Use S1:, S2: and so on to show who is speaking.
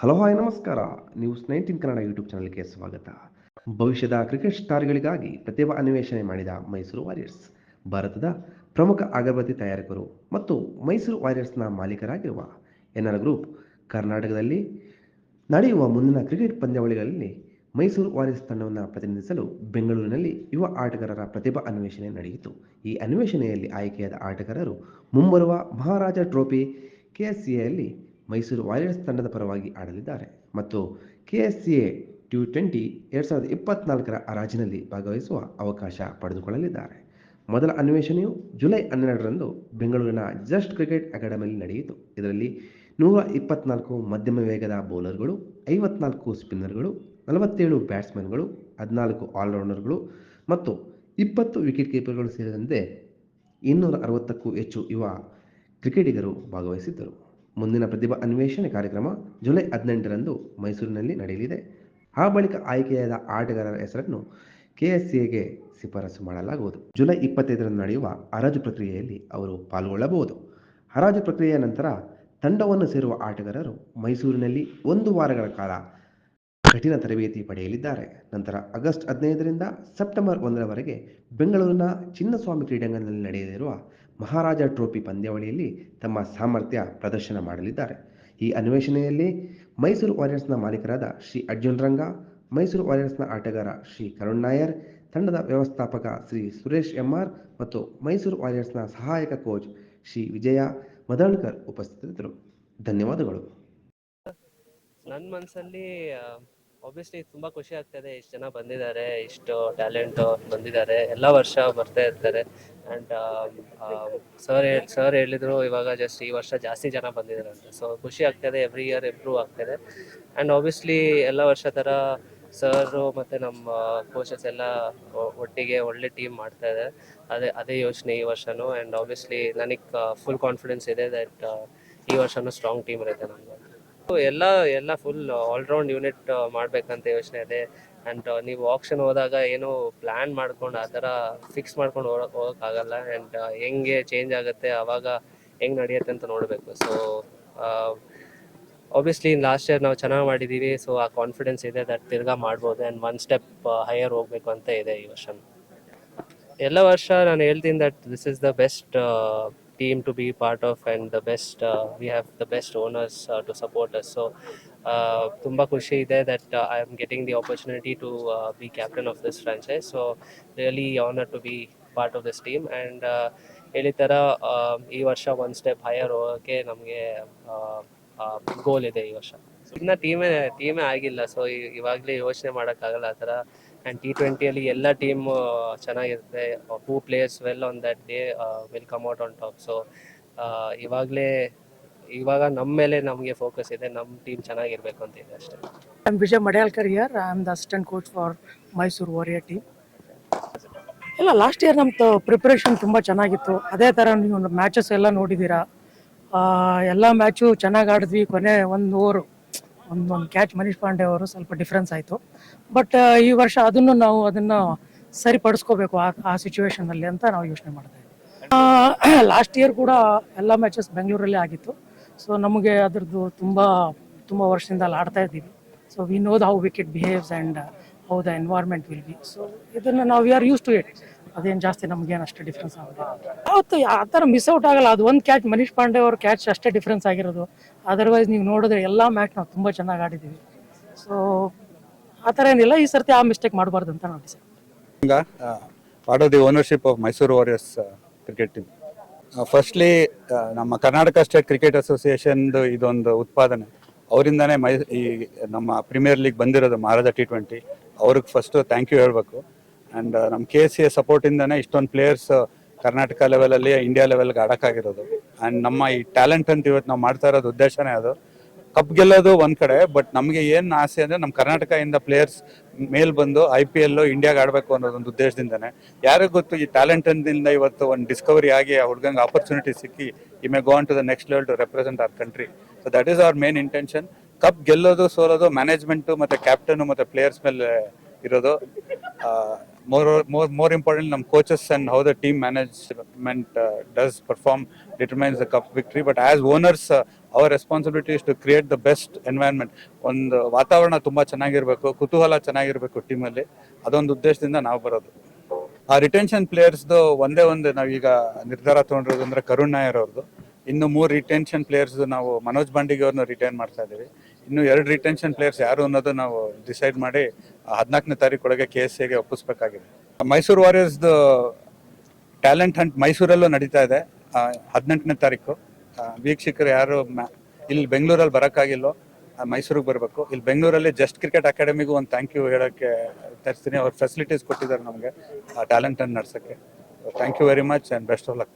S1: Hello, hi, ನಮಸ್ಕಾರ. News nineteen Kannada YouTube ಚಾನಲ್ಗೆ ಸ್ವಾಗತ. ಭವಿಷ್ಯದ ಕ್ರಿಕೆಟ್ ಸ್ಟಾರ್ಗಳಿಗಾಗಿ ಪ್ರತಿಭಾ ಅನ್ವೇಷಣೆ ಮಾಡಿದ ಮೈಸೂರು ವಾರಿಯರ್ಸ್. ಭಾರತದ ಪ್ರಮುಖ ಅಗರಬತ್ತಿ ತಯಾರಕರು ಮತ್ತು ಮೈಸೂರು ವಾರಿಯರ್ಸ್ನ ಮಾಲೀಕರಾಗಿರುವ ಎನ್ ಆರ್ ಗ್ರೂಪ್, ಕರ್ನಾಟಕದಲ್ಲಿ ನಡೆಯುವ ಮುಂದಿನ ಕ್ರಿಕೆಟ್ ಪಂದ್ಯಾವಳಿಗಳಲ್ಲಿ ಮೈಸೂರು ವಾರಿಯರ್ಸ್ ತಂಡವನ್ನು ಪ್ರತಿನಿಧಿಸಲು ಬೆಂಗಳೂರಿನಲ್ಲಿ ಯುವ ಆಟಗಾರರ ಪ್ರತಿಭಾ ಅನ್ವೇಷಣೆ ನಡೆಯಿತು. ಈ ಅನ್ವೇಷಣೆಯಲ್ಲಿ ಆಯ್ಕೆಯಾದ ಆಟಗಾರರು ಮುಂಬರುವ ಮಹಾರಾಜ ಟ್ರೋಫಿ ಕೆಎಸ್ಸಿಎಯಲ್ಲಿ ಮೈಸೂರು ವಾರಿಯರ್ಸ್ ತಂಡದ ಪರವಾಗಿ ಆಡಲಿದ್ದಾರೆ. ಮತ್ತು ಕೆಎಸ್ಸಿಎ ಟು ಟ್ವೆಂಟಿ ಎರಡು ಸಾವಿರದ ಇಪ್ಪತ್ನಾಲ್ಕರ ಹರಾಜಿನಲ್ಲಿ ಭಾಗವಹಿಸುವ ಅವಕಾಶ ಪಡೆದುಕೊಳ್ಳಲಿದ್ದಾರೆ. ಮೊದಲ ಅನ್ವೇಷಣೆಯು ಜುಲೈ ಹನ್ನೆರಡರಂದು ಬೆಂಗಳೂರಿನ ಜಸ್ಟ್ ಕ್ರಿಕೆಟ್ ಅಕಾಡೆಮಿಯಲ್ಲಿ ನಡೆಯಿತು. ಇದರಲ್ಲಿ ನೂರ ಇಪ್ಪತ್ನಾಲ್ಕು ಮಧ್ಯಮ ವೇಗದ ಬೌಲರ್ಗಳು, ಐವತ್ನಾಲ್ಕು ಸ್ಪಿನ್ನರ್ಗಳು, ನಲವತ್ತೇಳು ಬ್ಯಾಟ್ಸ್ಮನ್ಗಳು ಹದಿನಾಲ್ಕು ಆಲ್ರೌಂಡರ್ಗಳು ಮತ್ತು ಇಪ್ಪತ್ತು ವಿಕೆಟ್ ಕೀಪರ್ಗಳು ಸೇರಿದಂತೆ ಇನ್ನೂರ ಅರವತ್ತಕ್ಕೂ ಹೆಚ್ಚು ಯುವ ಕ್ರಿಕೆಟಿಗರು ಭಾಗವಹಿಸಿದ್ದರು. ಮುಂದಿನ ಪ್ರತಿಭಾ ಅನ್ವೇಷಣೆ ಕಾರ್ಯಕ್ರಮ ಜುಲೈ ಹದಿನೆಂಟರಂದು ಮೈಸೂರಿನಲ್ಲಿ ನಡೆಯಲಿದೆ. ಆ ಬಳಿಕ ಆಯ್ಕೆಯಾದ ಆಟಗಾರರ ಹೆಸರನ್ನು ಕೆಎಸ್ಸಿಎಗೆ ಶಿಫಾರಸು ಮಾಡಲಾಗುವುದು. ಜುಲೈ ಇಪ್ಪತ್ತೈದರಂದು ನಡೆಯುವ ಹರಾಜು ಪ್ರಕ್ರಿಯೆಯಲ್ಲಿ ಅವರು ಪಾಲ್ಗೊಳ್ಳಬಹುದು. ಹರಾಜು ಪ್ರಕ್ರಿಯೆಯ ನಂತರ ತಂಡವನ್ನು ಸೇರುವ ಆಟಗಾರರು ಮೈಸೂರಿನಲ್ಲಿ ಒಂದು ವಾರಗಳ ಕಾಲ ಕಠಿಣ ತರಬೇತಿ ಪಡೆಯಲಿದ್ದಾರೆ. ನಂತರ ಆಗಸ್ಟ್ ಹದಿನೈದರಿಂದ ಸೆಪ್ಟೆಂಬರ್ ಒಂದರವರೆಗೆ ಬೆಂಗಳೂರಿನ ಚಿನ್ನಸ್ವಾಮಿ ಕ್ರೀಡಾಂಗಣದಲ್ಲಿ ನಡೆಯಲಿರುವ ಮಹಾರಾಜ ಟ್ರೋಫಿ ಪಂದ್ಯಾವಳಿಯಲ್ಲಿ ತಮ್ಮ ಸಾಮರ್ಥ್ಯ ಪ್ರದರ್ಶನ ಮಾಡಲಿದ್ದಾರೆ. ಈ ಅನ್ವೇಷಣೆಯಲ್ಲಿ ಮೈಸೂರು ವಾರಿಯರ್ಸ್ನ ಮಾಲೀಕರಾದ ಶ್ರೀ ಅರ್ಜುನ್ ರಂಗ, ಮೈಸೂರು ವಾರಿಯರ್ಸ್ನ ಆಟಗಾರ ಶ್ರೀ ಕರುಣ್ ನಾಯರ್, ತಂಡದ ವ್ಯವಸ್ಥಾಪಕ ಶ್ರೀ ಸುರೇಶ್ ಎಂಆರ್ ಮತ್ತು ಮೈಸೂರು ವಾರಿಯರ್ಸ್ನ ಸಹಾಯಕ ಕೋಚ್ ಶ್ರೀ ವಿಜಯ ಮದಳ್ಕರ್ ಉಪಸ್ಥಿತರಿದ್ದರು. ಧನ್ಯವಾದಗಳು.
S2: ನನ್ನ ಮನಸ್ಸಲ್ಲಿ ಆಬ್ವಿಯಸ್ಲಿ ತುಂಬಾ ಖುಷಿ ಆಗ್ತದೆ, ಇಷ್ಟು ಜನ ಬಂದಿದ್ದಾರೆ, ಇಷ್ಟು ಟ್ಯಾಲೆಂಟ್ ಬಂದಿದ್ದಾರೆ, ಎಲ್ಲ ವರ್ಷ ಬರ್ತಾ ಇರ್ತಾರೆ. ಅಂಡ್ ಸರ್ ಸರ್ ಹೇಳಿದ್ರು ಇವಾಗ ಜಸ್ಟ್ ಈ ವರ್ಷ ಜಾಸ್ತಿ ಜನ ಬಂದಿದ್ದಾರೆ ಅಂತ. ಸೊ ಖುಷಿ ಆಗ್ತದೆ ಎವ್ರಿ ಇಯರ್ ಇಂಪ್ರೂವ್ ಆಗ್ತದೆ. ಅಂಡ್ ಒಬ್ವಿಯಸ್ಲಿ ಎಲ್ಲ ವರ್ಷ ಥರ ಸರ್ ಮತ್ತೆ ನಮ್ಮ ಕೋಚಸ್ ಎಲ್ಲ ಒಟ್ಟಿಗೆ ಒಳ್ಳೆ ಟೀಮ್ ಮಾಡ್ತಾ ಇದೆ. ಅದೇ ಅದೇ ಯೋಚನೆ ಈ ವರ್ಷನೂ. ಅಂಡ್ ಆಬ್ವಿಯಸ್ಲಿ ನನಗೆ ಫುಲ್ ಕಾನ್ಫಿಡೆನ್ಸ್ ಇದೆ ದಟ್ ಈ ವರ್ಷನೂ ಸ್ಟ್ರಾಂಗ್ ಟೀಮ್ ಇರುತ್ತೆ ನಮ್ಗೆ. ಎಲ್ಲ ಎಲ್ಲ ಫುಲ್ ಆಲ್ರೌಂಡ್ ಯೂನಿಟ್ ಮಾಡ್ಬೇಕಂತ ಯೋಚನೆ ಇದೆ. ಆ್ಯಂಡ್ ನೀವು ಆಪ್ಷನ್ ಹೋದಾಗ ಏನು ಪ್ಲ್ಯಾನ್ ಮಾಡ್ಕೊಂಡು ಆ ಥರ ಫಿಕ್ಸ್ ಮಾಡ್ಕೊಂಡು ಹೋಗಕ್ ಹೋಗೋಕ್ಕಾಗಲ್ಲ ಆ್ಯಂಡ್ ಹೆಂಗೆ ಚೇಂಜ್ ಆಗುತ್ತೆ ಆವಾಗ ಹೆಂಗೆ ನಡೆಯುತ್ತೆ ಅಂತ ನೋಡಬೇಕು. ಸೊ ಆಬ್ವಿಯಸ್ಲಿ ಲಾಸ್ಟ್ ಇಯರ್ ನಾವು ಚೆನ್ನಾಗಿ ಮಾಡಿದ್ದೀವಿ ಸೊ ಆ ಕಾನ್ಫಿಡೆನ್ಸ್ ಇದೆ ದಟ್ ತಿರ್ಗಾ ಮಾಡ್ಬೋದು. ಆ್ಯಂಡ್ ಒನ್ ಸ್ಟೆಪ್ ಹೈಯರ್ ಹೋಗ್ಬೇಕು ಅಂತ ಇದೆ ಈ ವರ್ಷ ಎಲ್ಲ ವರ್ಷ ನಾನು ಹೇಳ್ತೀನಿ that this is the best team to be part of and the best we have the best owners to support us so ತುಂಬ ಖುಷಿ ಇದೆ that I am getting the opportunity to be captain of this franchise so really honour to be part of this team and ಹೇಳಿದ ಥರ uh, ಈ ವರ್ಷ one step higher ಹೋಗೋಕ್ಕೆ ನಮಗೆ ಗೋಲ್ ಇದೆ ಈ ವರ್ಷ. ಇನ್ನು ಟೀಮೇ ಟೀಮೇ ಆಗಿಲ್ಲ. ಸೊ ಇವಾಗಲೇ ಯೋಚನೆ ಮಾಡೋಕ್ಕಾಗಲ್ಲ ಆ ಥರ ಆ್ಯಂಡ್ ಟಿ ಟ್ವೆಂಟಿಯಲ್ಲಿ ಎಲ್ಲ ಟೀಮ್ ಚೆನ್ನಾಗಿರುತ್ತೆ. Who players well on that day will come out on top so ಇವಾಗಲೇ ಇವಾಗ ನಮ್ಮ ಮೇಲೆ ನಮಗೆ ಫೋಕಸ್ ಇದೆ. ನಮ್ಮ ಟೀಮ್ ಚೆನ್ನಾಗಿರ್ಬೇಕು ಅಂತ ಇದೆ ಅಷ್ಟೇ.
S3: I'm Vijay Madalkar here. I'm the assistant coach for Mysore Warrior team. ಇಲ್ಲ ಲಾಸ್ಟ್ ಇಯರ್ ನಮ್ದು ಪ್ರಿಪ್ರೇಷನ್ ತುಂಬ ಚೆನ್ನಾಗಿತ್ತು. ಅದೇ ಥರ ನೀವು ಮ್ಯಾಚಸ್ ಎಲ್ಲ ನೋಡಿದ್ದೀರಾ ಆ, ಎಲ್ಲ ಮ್ಯಾಚು ಚೆನ್ನಾಗಿ ಆಡಿದ್ವಿ ಕೊನೆ ಒಂದು ಓವರ್ ಒಂದು ಒಂದು ಕ್ಯಾಚ್ ಮನೀಶ್ ಪಾಂಡೆ ಅವರು ಸ್ವಲ್ಪ ಡಿಫ್ರೆನ್ಸ್ ಆಯಿತು. ಬಟ್ ಈ ವರ್ಷ ಅದನ್ನು ನಾವು ಅದನ್ನು ಸರಿಪಡಿಸ್ಕೋಬೇಕು ಆ ಆ ಸಿಚುವೇಶನಲ್ಲಿ ಅಂತ ನಾವು ಯೋಚನೆ ಮಾಡ್ತಾ ಇದ್ದೀವಿ. ಲಾಸ್ಟ್ ಇಯರ್ ಕೂಡ ಎಲ್ಲ ಮ್ಯಾಚಸ್ ಬೆಂಗಳೂರಲ್ಲೇ ಆಗಿತ್ತು. ಸೊ ನಮಗೆ ಅದರದ್ದು ತುಂಬ ತುಂಬ ವರ್ಷದಿಂದ ಅಲ್ಲಿ ಆಡ್ತಾ ಇದ್ದೀವಿ. So we the how wicket behaves and how the environment will be so ಇದನ್ನು ನಾವು we are use to it ಅದೇನು ಜಾಸ್ತಿ ನಮಗೇನು ಅಷ್ಟು ಡಿಫ್ರೆನ್ಸ್ ಆಗುತ್ತೆ ಅವತ್ತು ಆ ಥರ ಮಿಸ್ ಔಟ್ ಆಗಲ್ಲ. ಅದು ಒಂದು ಕ್ಯಾಚ್ ಮನೀಶ್ ಪಾಂಡೆ ಅವ್ರ ಕ್ಯಾಚ್ ಅಷ್ಟೇ ಡಿಫ್ರೆನ್ಸ್ ಆಗಿರೋದು. ಅದರ್ವೈಸ್ ನೀವು ನೋಡಿದ್ರೆ ಎಲ್ಲ ಮ್ಯಾಚ್ ನಾವು ತುಂಬ ಚೆನ್ನಾಗಿ ಆಡಿದ್ದೀವಿ ಸೊ ಆ ಥರ ಏನಿಲ್ಲ. ಈ ಸರ್ತಿ ಆ ಮಿಸ್ಟೇಕ್ ಮಾಡಬಾರ್ದು ಅಂತ ನಾವು decide
S4: what are the ownership of Mysore Warriors cricket team. Firstly ನಮ್ಮ ಕರ್ನಾಟಕ ಸ್ಟೇಟ್ ಕ್ರಿಕೆಟ್ ಅಸೋಸಿಯೇಷನ್ದು ಇದೊಂದು ಉತ್ಪಾದನೆ. ಅವರಿಂದನೇ ಮೈ ಈ ನಮ್ಮ ಪ್ರೀಮಿಯರ್ ಲೀಗ್ ಬಂದಿರೋದು ಮಹಾರಾಜ ಟಿ ಟ್ವೆಂಟಿ ಅವ್ರಿಗೆ ಫಸ್ಟು ಥ್ಯಾಂಕ್ ಯು ಹೇಳಬೇಕು. ಆ್ಯಂಡ್ ನಮ್ಮ ಕೆ ಸಿ ಎ ಸಪೋರ್ಟಿಂದಾನೇ ಇಷ್ಟೊಂದು ಪ್ಲೇಯರ್ಸ್ ಕರ್ನಾಟಕ ಲೆವೆಲಲ್ಲಿ ಇಂಡಿಯಾ ಲೆವೆಲ್ಗೆ ಆಡೋಕ್ಕಾಗಿರೋದು. ಆ್ಯಂಡ್ ನಮ್ಮ ಈ ಟ್ಯಾಲೆಂಟ್ ಅಂತ ಇವತ್ತು ನಾವು ಮಾಡ್ತಾ ಇರೋದು ಉದ್ದೇಶನೇ ಅದು. ಕಪ್ ಗೆಲ್ಲೋದು ಒಂದ್ ಕಡೆ ಬಟ್ ನಮಗೆ ಏನ್ ಆಸೆ ಅಂದ್ರೆ ನಮ್ಮ ಕರ್ನಾಟಕ ಇಂದ ಪ್ಲೇಯರ್ಸ್ ಮೇಲ್ ಬಂದು ಐ ಪಿ ಎಲ್ ಇಂಡಿಯಾಗೆ ಆಡ್ಬೇಕು ಅನ್ನೋದೊಂದು ಉದ್ದೇಶದಿಂದನೇ. ಯಾರಿಗೂ ಗೊತ್ತು ಈ ಟ್ಯಾಲೆಂಟ್ ಇಂದ ಇವತ್ತು ಒಂದು ಡಿಸ್ಕವರಿ ಆಗಿ ಆ ಹುಡುಗಂಗೆ ಆಪರ್ಚುನಿಟಿ ಸಿಕ್ಕಿ ಈ may gone to the next level to represent our country so that is our main intention cup ಗೆಲ್ಲೋದು ಸೋಲೋದು ಮ್ಯಾನೇಜ್ಮೆಂಟ್ ಮತ್ತೆ ಕ್ಯಾಪ್ಟನ್ ಮತ್ತೆ ಪ್ಲೇಯರ್ಸ್ ಮೇಲೆ ಇರೋದು. ಮೋರ್ ಮೋರ್ ಮೋರ್ ಇಂಪಾರ್ಟೆಂಟ್ ನಮ್ಮ coaches the how the team management does perform determines the cup victory but as owners our responsibility is to create the best environment ಒಂದು ವಾತಾವರಣ ತುಂಬ ಚೆನ್ನಾಗಿರಬೇಕು, ಕುತೂಹಲ ಚೆನ್ನಾಗಿರಬೇಕು ಟೀಮಲ್ಲಿ ಅದೊಂದು ಉದ್ದೇಶದಿಂದ ನಾವು ಬರೋದು. ಆ ರಿಟೆನ್ಷನ್ ಪ್ಲೇಯರ್ಸ್ದು ಒಂದೇ ಒಂದು ನಾವೀಗ ನಿರ್ಧಾರ ತೊಗೊಂಡಿರೋದು ಅಂದ್ರೆ ಕರುಣ್ ನಾಯರ್ ಅವ್ರದ್ದು. ಇನ್ನು ಮೂರು ರಿಟೆನ್ಷನ್ ಪ್ಲೇಯರ್ಸ್ ನಾವು ಮನೋಜ್ ಬಂಡಿಗೆ ಅವ್ರನ್ನ ರಿಟೈನ್ ಮಾಡ್ತಾ ಇದ್ದೀವಿ. ಇನ್ನು ಎರಡು ರಿಟೆನ್ಷನ್ ಪ್ಲೇಯರ್ಸ್ ಯಾರು ಅನ್ನೋದು ನಾವು ಡಿಸೈಡ್ ಮಾಡಿ ಹದಿನಾಲ್ಕನೇ ತಾರೀಕೊಳಗೆ ಕೆ ಎಸ್ ಸಿಗೆ ಒಪ್ಪಿಸ್ಬೇಕಾಗಿದೆ. ಮೈಸೂರು ವಾರಿಯರ್ಸ್ದು ಟ್ಯಾಲೆಂಟ್ ಹಂಟ್ ಮೈಸೂರಲ್ಲೂ ನಡೀತಾ ಇದೆ ಹದಿನೆಂಟನೇ ತಾರೀಕು. ವೀಕ್ಷಕರು ಯಾರು ಇಲ್ಲಿ ಬೆಂಗಳೂರಲ್ಲಿ ಬರೋಕ್ಕಾಗಿಲ್ಲೋ ಮೈಸೂರಿಗೆ ಬರಬೇಕು. ಇಲ್ಲಿ ಬೆಂಗಳೂರಲ್ಲಿ ಜಸ್ಟ್ ಕ್ರಿಕೆಟ್ ಅಕಾಡೆಮಿಗೂ ಒಂದು ಥ್ಯಾಂಕ್ ಯು ಹೇಳೋಕ್ಕೆ ತರಿಸ್ತೀನಿ. ಅವ್ರು ಫೆಸಿಲಿಟೀಸ್ ಕೊಟ್ಟಿದ್ದಾರೆ ನಮಗೆ ಆ ಟ್ಯಾಲೆಂಟನ್ನು ನಡ್ಸೋಕ್ಕೆ. Thank you very much and best of luck